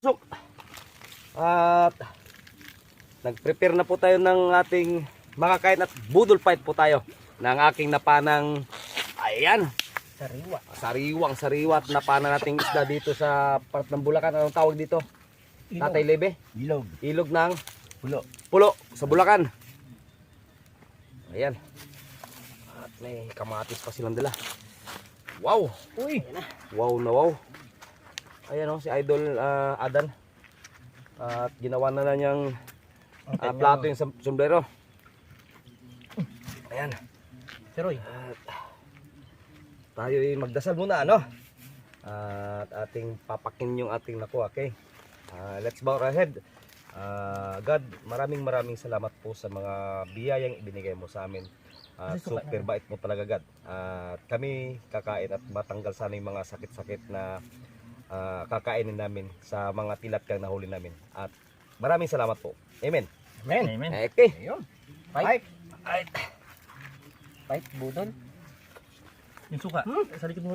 Sok. At nag-prepare na po tayo ng ating makakain at budol fight po tayo ng aking napanang ayan, Sariwa. sariwang sariwat napanan nating isda dito sa part ng Bulacan. Anong tawag dito? Tatay Lebe? Ilog. Ilog ng Pulo. Pulo sa Bulacan. Ayan. At may kamatis pa silang dala. Wow! Uy. Wow na wow. Ayan o, si Idol ah, Adan. At ginawa na na niyang ah, plato yung som- sombrero. Ayan. Seroy. At tayo ay magdasal muna, ano? At ating papakin yung ating nakuha, okay? Ah, let's bow our head. Ah, God, maraming maraming salamat po sa mga biyayang ibinigay mo sa amin. Sukat super bait mo talaga, God. At kami kakain at matanggal sana yung mga sakit-sakit na ah, kakainin namin sa mga tilat kang nahuli namin. At maraming salamat po. Amen. Amen. Amen. Okay. Ayun. Fight. Ay, Fight. Budol. Yung suka, sa likod mo.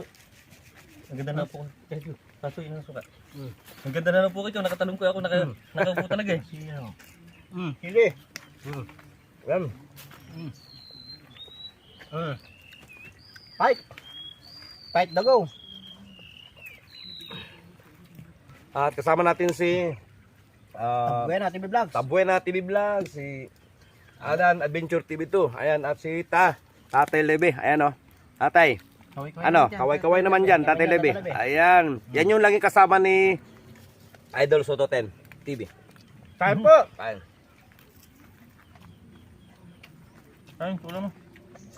Ang ganda na po. Thank you. Kaso yun ang suka. Ang ganda na po ito. Nakatalong ko ako. Naka, nakaupo talaga eh. Mm. Hili. Ayan. Mm. Fight. Fight the go. At kasama natin si ah, Buena TV Vlogs. Tabuena TV Vlog, si Adan Adventure TV 2. Ayan, at si Ta, Tatay Lebe. Ayan o. Tatay, ano, kaway-kaway naman dyan, Tatay Lebe. Ayan, yan yung laging kasama ni Idol Soto 10 TV. Time po. Ayan. Ay, kulang mo.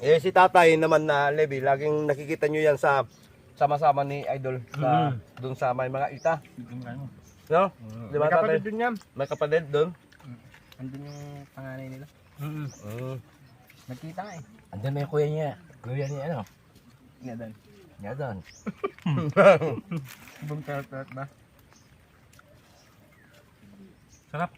Eh, si Tatay naman na Lebe, laging nakikita nyo yan sa sama-sama ni Idol sa dun sa may mga ita. No? Di ba, May kapatid Tatay? din yan. May kapatid dun? Andun yung panganay nila. Mm. Nagkita nga eh. Andun na yung kuya niya. Kuya niya ano? Nga dan. Niya doon. Ibang tarot ba? Sarap.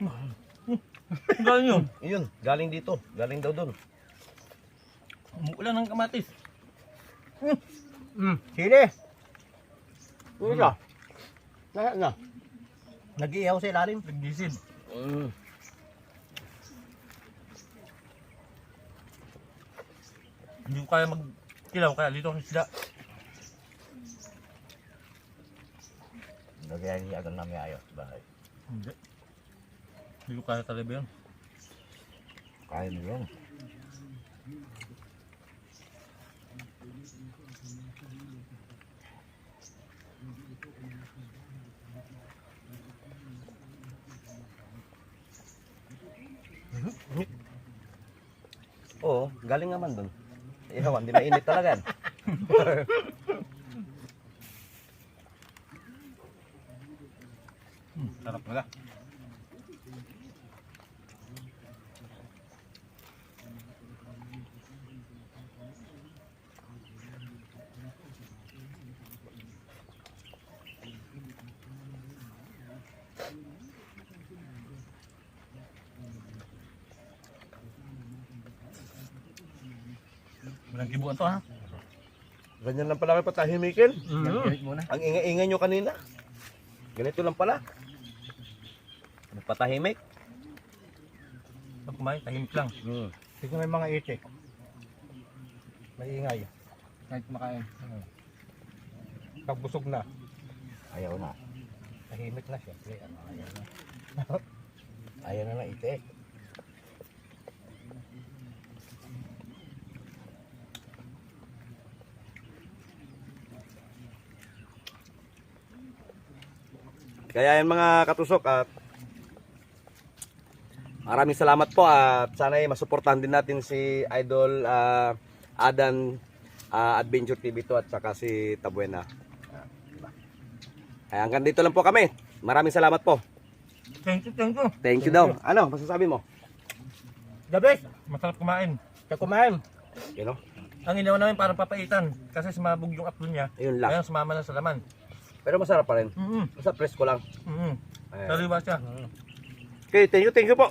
Ang galing yun. Yun, galing dito. Galing daw dun. Umuulan ng kamatis. Mm. Hili. Ano siya? Lahat na. Nag-iihaw sa ilalim. Nagdisid. Mm. Hindi ko kaya magkilaw. Kaya dito sa isda. Nagyari niya agad namin ayos sa bahay. Hindi. Hindi ko kaya talaga yun. Kaya mo yun. Oo, galing naman dun. Ihawan, di mainit talaga. Hmm, sarap pala. Walang kibuan to ha. Ganyan lang pala kayo patahimikin. Muna. Ang ingay-ingay nyo kanina. Ganito lang pala. Patahimik. Pag kumain, tahimik lang. Hmm. Tignan yung mga itik. Maingay. Kahit makain. Pag busog na, Ayaw na. tahimik na siyempre. Ano, ayaw na. Ayaw na lang itik. Kaya yan mga katusok at maraming salamat po at sana ay masuportahan din natin si Idol ah, Adan ah, Adventure TV to at saka si Tabuena. Ay, hanggang dito lang po kami. Maraming salamat po. Thank you, thank you. Thank you daw. Ano, masasabi mo? The best! Masarap kumain. Kaya kumain. You know? Ang ginawa namin parang papaitan kasi sumabog yung apple niya. Ayun lang. Kaya sumama lang sa laman. Pero masarap pa rin. Mm-hmm. Basta presko lang. Mm-hmm. Ayan. Sariwa siya. Okay, thank you, thank you po.